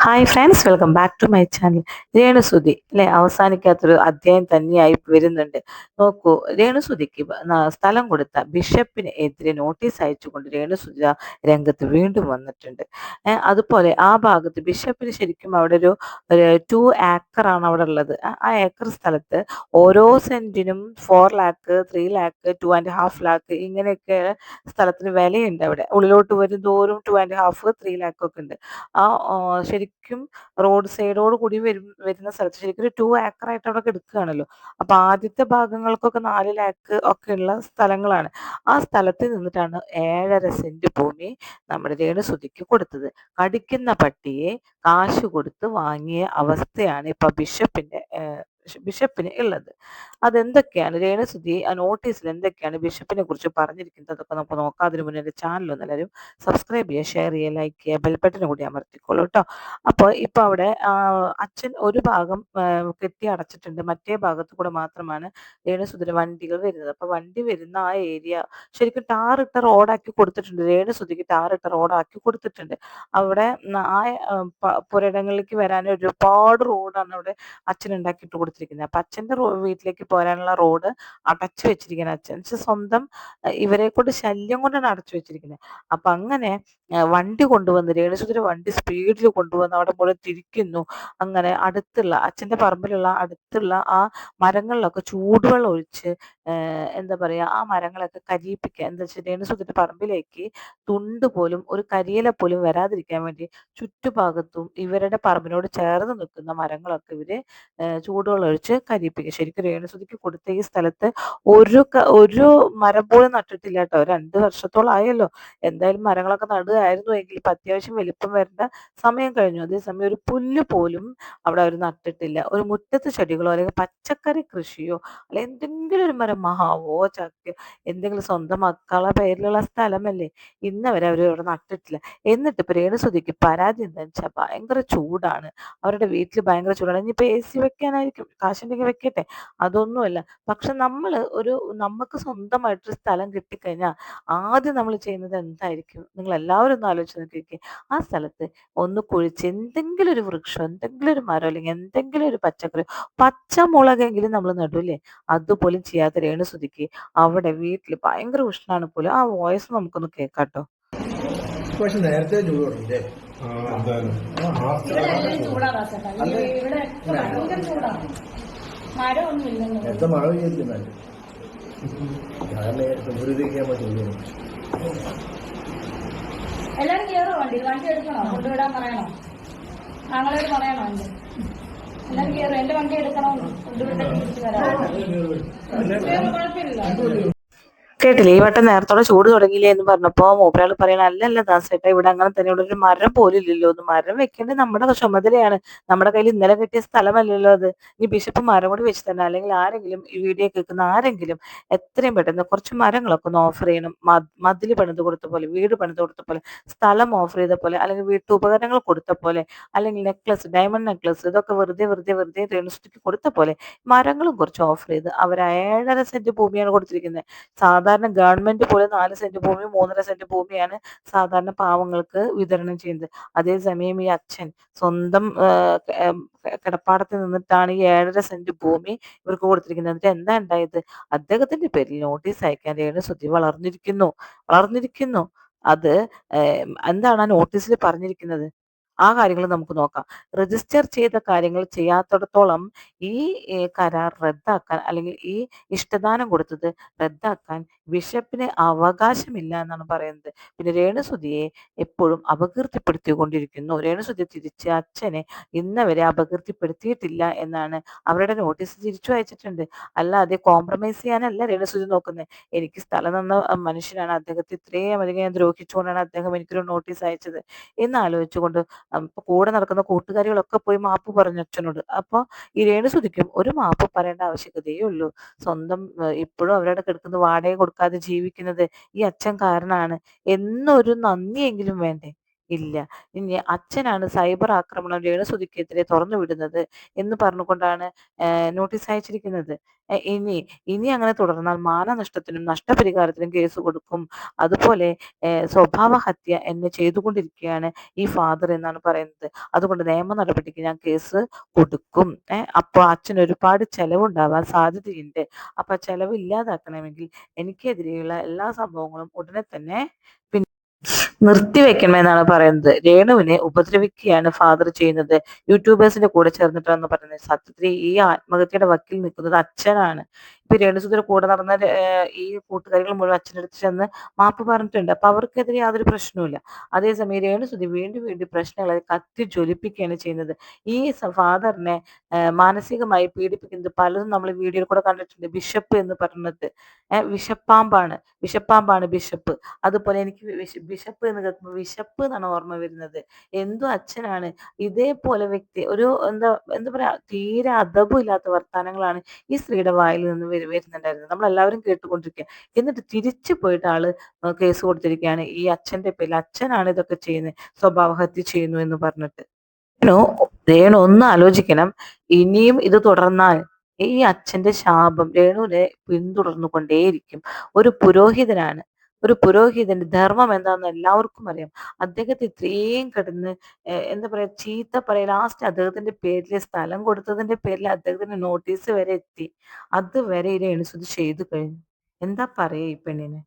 Hi friends welcome back to my channel രേണുസുതി അല്ലെ അവസാനിക്കാത്തൊരു അധ്യായം തന്നെയായി വരുന്നുണ്ട്. നോക്കൂ രേണുസുതിക്ക് സ്ഥലം കൊടുത്ത ബിഷപ്പിന് എതിരെ നോട്ടീസ് അയച്ചുകൊണ്ട് രേണുസുതി രംഗത്ത് വീണ്ടും വന്നിട്ടുണ്ട്. അതുപോലെ ആ ഭാഗത്ത് ബിഷപ്പിന് ശരിക്കും അവിടെ ഒരു ടു ആണ് അവിടെ ഉള്ളത്. ആ- ഏക്കർ സ്ഥലത്ത് ഓരോ സെന്റിനും four lakh three lakh two and half lakh ഇങ്ങനെയൊക്കെ സ്ഥലത്തിന് വിലയുണ്ട് അവിടെ. ഉള്ളിലോട്ട് വരും തോറും two and half three lakh ഒക്കെ ഉണ്ട്. ആ ആ, ശരിക്കും റോഡ് സൈഡോട് കൂടി വരും വരുന്ന സ്ഥലത്ത് ശരിക്കും ഒരു ടു ആയിട്ട് അവിടെ എടുക്കുകയാണല്ലോ അപ്പൊ ആദ്യത്തെ ഭാഗങ്ങൾക്കൊക്കെ നാല് ലാക്ക് ഒക്കെ ഉള്ള സ്ഥലങ്ങളാണ്. ആ സ്ഥലത്ത് നിന്നിട്ടാണ് ഏഴര സെന്റ് ഭൂമി നമ്മുടെ രേണുസുതിക്ക് കൊടുത്തത്. കടിക്കുന്ന പട്ടിയെ കാശ് കൊടുത്ത് വാങ്ങിയ അവസ്ഥയാണ് ഇപ്പൊ ബിഷപ്പിന്റെ ബിഷപ്പിന് ഉള്ളത്. അതെന്തൊക്കെയാണ് രേണുസുതി ആ നോട്ടീസിൽ എന്തൊക്കെയാണ് ബിഷപ്പിനെ കുറിച്ച് പറഞ്ഞിരിക്കുന്നത്? അതൊക്കെ നമുക്ക് നോക്കാം. അതിന് മുന്നേ എന്റെ ചാനൽ ഒന്ന് എല്ലാവരും സബ്സ്ക്രൈബ് ചെയ്യുക ഷെയർ ചെയ്യുക ലൈക്ക് ചെയ്യുക ബെൽ ബട്ടൺ കൂടി അമർത്തിക്കോളൂ കേട്ടോ. അപ്പോൾ ഇപ്പോൾ അവിടെ അച്ഛൻ ഒരു ഭാഗം കെട്ടി അടച്ചിട്ടുണ്ട്. മറ്റേ ഭാഗത്ത് കൂടെ മാത്രമാണ് രേണുസുതിന് വണ്ടികൾ വരുന്നത്. അപ്പോൾ വണ്ടി വരുന്ന ആ ഏരിയ ശരിക്കും ടാറിട്ട റോഡാക്കി കൊടുത്തിട്ടുണ്ട്. രേണുസുതിക്ക് ടാറിട്ട റോഡാക്കി കൊടുത്തിട്ടുണ്ട്. അവിടെ ആ പുരയിടങ്ങളിലേക്ക് വരാൻ ഒരുപാട് റോഡാണ് അവിടെ അച്ഛൻ ഉണ്ടാക്കിയിട്ട് കൊടുത്തിരിക്കുന്നത്. അപ്പം അച്ഛന്റെ വീട്ടിലേക്ക് പോരാനുള്ള റോഡ് അടച്ചു വെച്ചിരിക്കുന്നത് അച്ഛൻ സ്വന്തം ഇവരെ കൊണ്ട് ശല്യം കൊണ്ടാണ് അടച്ചു വെച്ചിരിക്കുന്നത് അപ്പൊ അങ്ങനെ വണ്ടി കൊണ്ടുവന്ന് രേണുശുദ്ര വണ്ടി സ്പീഡിൽ കൊണ്ടുവന്ന് അവിടെ പോലെ തിരിക്കുന്നു. അങ്ങനെ അടുത്തുള്ള അച്ഛന്റെ പറമ്പിലുള്ള അടുത്തുള്ള ആ മരങ്ങളിലൊക്കെ ചൂടുവെള്ളം ഒഴിച്ച് എന്താ പറയുക ആ മരങ്ങളൊക്കെ കരിയിപ്പിക്കുക എന്താ വെച്ചാൽ രേണുസുതിന്റെ പറമ്പിലേക്ക് തുണ്ട് പോലും ഒരു കരിയില പോലും വരാതിരിക്കാൻ വേണ്ടി ചുറ്റുഭാഗത്തും ഇവരുടെ പറമ്പിനോട് ചേർന്ന് നിൽക്കുന്ന മരങ്ങളൊക്കെ ഇവർ ഏഹ് ചൂടുവെള്ളം ഒഴിച്ച് കരിയിപ്പിക്കുക ശരിക്കും രേണുസുതിക്ക് കൊടുത്ത ഈ സ്ഥലത്ത് ഒരു ഒരു മരം പോലും നട്ടിട്ടില്ല കേട്ടോ. രണ്ട് വർഷത്തോളം ആയല്ലോ. എന്തായാലും മരങ്ങളൊക്കെ നടുകയായിരുന്നു എങ്കിൽ ഇപ്പൊ അത്യാവശ്യം വലിപ്പം വരേണ്ട സമയം കഴിഞ്ഞു. അതേസമയം ഒരു പുല്ല് പോലും അവിടെ അവർ നട്ടിട്ടില്ല. ഒരു മുറ്റത്ത് ചെടികളോ അല്ലെങ്കിൽ പച്ചക്കറി കൃഷിയോ അല്ലെങ്കിൽ എന്തെങ്കിലും ഒരു മരം മഹാവോ ചക്ക എന്തെങ്കിലും സ്വന്തം മക്കളെ പേരിലുള്ള സ്ഥലമല്ലേ? ഇന്നവരെ അവർ ഇവിടെ നട്ടിട്ടില്ല. എന്നിട്ട് ഇപ്പൊ രേണുസുതിക്ക് പരാതി എന്താണെന്ന് വെച്ചാൽ ഭയങ്കര ചൂടാണ്. അവരുടെ വീട്ടിൽ ഭയങ്കര ചൂടാണ്. ഇനിയിപ്പോൾ എ സി വെക്കാനായിരിക്കും. കാശുണ്ടെങ്കിൽ വെക്കട്ടെ. അതൊന്നുമല്ല. പക്ഷെ നമ്മൾ ഒരു നമുക്ക് സ്വന്തമായിട്ടൊരു സ്ഥലം കിട്ടിക്കഴിഞ്ഞാൽ ആദ്യം നമ്മൾ ചെയ്യുന്നത് എന്തായിരിക്കും? നിങ്ങൾ എല്ലാവരും ഒന്ന് ആലോചിച്ച് നോക്കിക്കേ ആ സ്ഥലത്ത് ഒന്ന് കുഴിച്ച് എന്തെങ്കിലും ഒരു വൃക്ഷം എന്തെങ്കിലും ഒരു മരം അല്ലെങ്കിൽ എന്തെങ്കിലും ഒരു പച്ചക്കറി പച്ചമുളകെങ്കിലും നമ്മൾ നടൂലേ അതുപോലും ചെയ്യാത്ത രേണുസുതിക്ക് അവിടെ വീട്ടിൽ ഭയങ്കര ഉഷ്ണാണ് പോലും. ആ വോയിസ് നമുക്കൊന്ന് കേൾക്കാട്ടോ. പക്ഷെ നേരത്തെ ചൂട് തുടങ്ങിയില്ലേ? മഴ കാരണം എല്ലാരും കയറോ വണ്ടി? വണ്ടി എടുക്കണോ? കൊണ്ടുവിടാൻ പറയണോ? ഞങ്ങളോട് പറയണോ കയറും എന്റെ വണ്ടി എടുക്കണം തിരിച്ചു കുഴപ്പമില്ല. കേട്ടില്ലേ? ഈ വട്ടം നേരത്തോടെ ചൂട് തുടങ്ങിയില്ലേ എന്ന് പറഞ്ഞപ്പോ മൂപ്പരാൾ പറയണ അല്ലല്ല ദാസേട്ടാ ഇവിടെ അങ്ങനെ തന്നെ ഇവിടെ ഒരു മരം പോലും ഇല്ലല്ലോ. ഒന്ന് മരം വെക്കേണ്ടത് നമ്മുടെ ചുമതലയാണ്. നമ്മുടെ കയ്യിൽ ഇന്നലെ കിട്ടിയ സ്ഥലമല്ലല്ലോ അത്. ഇനി ബിഷപ്പ് മരം കൂടി വെച്ച് തന്നെ അല്ലെങ്കിൽ ആരെങ്കിലും ഈ വീഡിയോ കേൾക്കുന്ന ആരെങ്കിലും എത്രയും പെട്ടെന്ന് കുറച്ച് മരങ്ങളൊക്കെ ഒന്ന് ഓഫർ ചെയ്യണം. മതിൽ പണിത് കൊടുത്ത പോലെ വീട് പണിത് കൊടുത്ത പോലെ സ്ഥലം ഓഫർ ചെയ്ത പോലെ അല്ലെങ്കിൽ വീട്ടുപകരണങ്ങൾ കൊടുത്ത പോലെ അല്ലെങ്കിൽ നെക്ലസ് ഡയമണ്ട് നെക്ലസ് ഇതൊക്കെ വെറുതെ വെറുതെ വെറുതെ രേണുസ്റ്റിക്ക് കൊടുത്ത പോലെ മരങ്ങളും കുറച്ച് ഓഫർ ചെയ്ത് അവർ ഏഴര സെന്റ് ഭൂമിയാണ് കൊടുത്തിരിക്കുന്നത് ഗവൺമെന്റ് പോലെ നാല് സെന്റ് ഭൂമി മൂന്നര സെന്റ് ഭൂമിയാണ് സാധാരണ പാവങ്ങൾക്ക് വിതരണം ചെയ്യുന്നത്. അതേസമയം ഈ അച്ഛൻ സ്വന്തം കിടപ്പാടത്ത് നിന്നിട്ടാണ് ഈ ഏഴര സെന്റ് ഭൂമി ഇവർക്ക് കൊടുത്തിരിക്കുന്നത്. എന്നിട്ട് എന്താ ഉണ്ടായത്? അദ്ദേഹത്തിന്റെ പേരിൽ നോട്ടീസ് അയക്കാൻ രേണുസുതി വളർന്നിരിക്കുന്നു. വളർന്നിരിക്കുന്നു. അത് എന്താണ് ആ നോട്ടീസിൽ പറഞ്ഞിരിക്കുന്നത്? ആ കാര്യങ്ങൾ നമുക്ക് നോക്കാം. രജിസ്റ്റർ ചെയ്ത കാര്യങ്ങൾ ചെയ്യാത്തിടത്തോളം ഈ കരാർ റദ്ദാക്കാൻ അല്ലെങ്കിൽ ഈ ഇഷ്ടദാനം കൊടുത്തത് റദ്ദാക്കാൻ ബിഷപ്പിന് അവകാശമില്ല എന്നാണ് പറയുന്നത്. പിന്നെ രേണുസുതിയെ എപ്പോഴും അപകീർത്തിപ്പെടുത്തിക്കൊണ്ടിരിക്കുന്നു. രേണുസുതി തിരിച്ച് അച്ഛനെ ഇന്നവരെ അപകീർത്തിപ്പെടുത്തിയിട്ടില്ല എന്നാണ് അവരുടെ നോട്ടീസ് തിരിച്ചു അയച്ചിട്ടുണ്ട്. അല്ലാതെ കോംപ്രമൈസ് ചെയ്യാനല്ല രേണുസുതി നോക്കുന്നത്. എനിക്ക് സ്ഥലം തന്ന മനുഷ്യനാണ്. അദ്ദേഹത്തെ ഇത്രയും അധികം ഞാൻ ദ്രോഹിച്ചുകൊണ്ടാണ് അദ്ദേഹം എനിക്കൊരു നോട്ടീസ് അയച്ചത്. എന്ന് ഇപ്പൊ കൂടെ നടക്കുന്ന കൂട്ടുകാരികളൊക്കെ പോയി മാപ്പ് പറഞ്ഞു അച്ഛനോട്. അപ്പോൾ ഈ രേണുസുതിക്കും ഒരു മാപ്പ് പറയേണ്ട ആവശ്യകതയേ ഉള്ളൂ. സ്വന്തം ഇപ്പോഴും അവരുടെ കിടക്കുന്ന വാടക കൊടുക്കാതെ ജീവിക്കുന്നത് ഈ അച്ഛൻ കാരണമാണ് എന്നൊരു നന്ദിയെങ്കിലും വേണ്ടേ? ഇല്ല. ഇനി അച്ഛനാണ് സൈബർ ആക്രമണം രേണുസുതിക്കെതിരെ തുറന്നു വിടുന്നത് എന്ന് പറഞ്ഞുകൊണ്ടാണ് നോട്ടീസ് അയച്ചിരിക്കുന്നത്. ഇനി ഇനി അങ്ങനെ തുടർന്നാൽ മാനനഷ്ടത്തിനും നഷ്ടപരിഹാരത്തിനും കേസ് കൊടുക്കും. അതുപോലെ ഏഹ്, സ്വഭാവ ഹത്യ എന്നെ ചെയ്തുകൊണ്ടിരിക്കുകയാണ് ഈ ഫാദർ എന്നാണ് പറയുന്നത്. അതുകൊണ്ട് നിയമ നടപടിക്ക് ഞാൻ കേസ് കൊടുക്കും. അപ്പോൾ അച്ഛന് ഒരുപാട് ചെലവുണ്ടാവാൻ സാധ്യതയുണ്ട്. അപ്പൊ ചെലവ് ഇല്ലാതാക്കണമെങ്കിൽ എനിക്കെതിരെയുള്ള എല്ലാ സംഭവങ്ങളും ഉടനെ തന്നെ നിർത്തിവെക്കണമെന്നാണ് പറയുന്നത്. രേണുവിനെ ഉപദ്രവിക്കുകയാണ് ഫാദർ ചെയ്യുന്നത്. യൂട്യൂബേഴ്സിന്റെ കൂടെ ചേർന്നിട്ടാണെന്ന് പറയുന്നത്. സത്യത്തിൽ ഈ ആത്മഹത്യയുടെ വക്കിൽ നിൽക്കുന്നത് അച്ഛനാണ്. രേണുസുതിയുടെ കൂടെ നടന്ന ഈ കൂട്ടുകാരികൾ മുഴുവൻ അച്ഛനടുത്ത് ചെന്ന് മാപ്പ് പറഞ്ഞിട്ടുണ്ട്. അപ്പൊ അവർക്കെതിരെ യാതൊരു പ്രശ്നവുമില്ല. അതേസമയം രേണുസുതി വീണ്ടും വീണ്ടും പ്രശ്നങ്ങളെ കത്തി ജ്വലിപ്പിക്കുകയാണ് ചെയ്യുന്നത്. ഈ ഫാദറിനെ മാനസികമായി പീഡിപ്പിക്കുന്നത് പലതും നമ്മൾ വീഡിയോയിൽ കൂടെ കണ്ടിട്ടുണ്ട്. ബിഷപ്പ് എന്ന് പറയുന്നത് വിഷപ്പാമ്പാണ് വിഷപ്പാമ്പാണ് ബിഷപ്പ്. അതുപോലെ എനിക്ക് ബിഷപ്പ് എന്ന് കേൾക്കുമ്പോൾ വിശപ്പ് എന്നാണ് ഓർമ്മ വരുന്നത്. എന്തോ അച്ഛനാണ്. ഇതേപോലെ വ്യക്തി ഒരു എന്താ എന്താ പറയാ തീരെ അതബില്ലാത്ത ഇല്ലാത്ത വർത്താനങ്ങളാണ് ഈ സ്ത്രീയുടെ വായിൽ നിന്ന് വരു- നമ്മളെല്ലാവരും കേട്ടുകൊണ്ടിരിക്കുക എന്നിട്ട് തിരിച്ചു പോയിട്ട് ആൾ കേസ് കൊടുത്തിരിക്കുകയാണ് ഈ അച്ഛന്റെ പേരിൽ അച്ഛനാണ് ഇതൊക്കെ ചെയ്യുന്നത് സ്വഭാവഹത്യ ചെയ്യുന്നു എന്ന് പറഞ്ഞിട്ട്. രേണു ഒന്ന് ആലോചിക്കണം. ഇനിയും ഇത് തുടർന്നാൽ ഈ അച്ഛന്റെ ശാപം രേണുവിനെ പിന്തുടർന്നു കൊണ്ടേയിരിക്കും ഒരു പുരോഹിതനാണ്. ഒരു പുരോഹിതന്റെ ധർമ്മം എന്താണെന്ന് എല്ലാവർക്കും അറിയാം. അദ്ദേഹത്തെ ഇത്രയും കിടന്ന് എന്താ പറയാ ചീത്ത പറയാ ലാസ്റ്റ് അദ്ദേഹത്തിന്റെ പേരിൽ സ്ഥലം കൊടുത്തതിന്റെ പേരിൽ അദ്ദേഹത്തിന് നോട്ടീസ് വരെ എത്തി. അതുവരെ ഈ രേണുസുതി ചെയ്തു കഴിഞ്ഞു. എന്താ പറയാ ഈ പെണ്ണിന്?